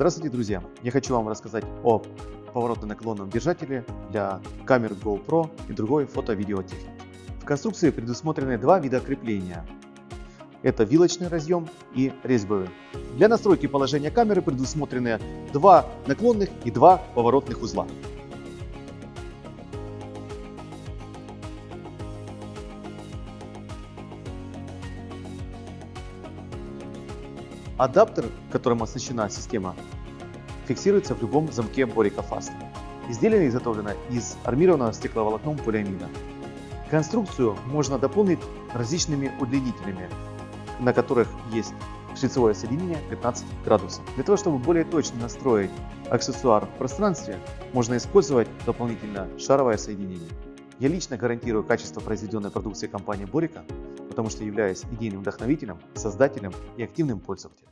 Здравствуйте, друзья! Я хочу вам рассказать о поворотно-наклонном держателе для камер GoPro и другой фото-видеотехники. В конструкции предусмотрены два вида крепления. Это вилочный разъем и резьбовый. Для настройки положения камеры предусмотрены два наклонных и два поворотных узла. Адаптер, которым оснащена система, фиксируется в любом замке Borika Fast. Изделие изготовлено из армированного стекловолокном полиамида. Конструкцию можно дополнить различными удлинителями, на которых есть шлицевое соединение 15 градусов. Для того, чтобы более точно настроить аксессуар в пространстве, можно использовать дополнительно шаровое соединение. Я лично гарантирую качество произведенной продукции компании Борика, потому что являюсь идейным вдохновителем, создателем и активным пользователем.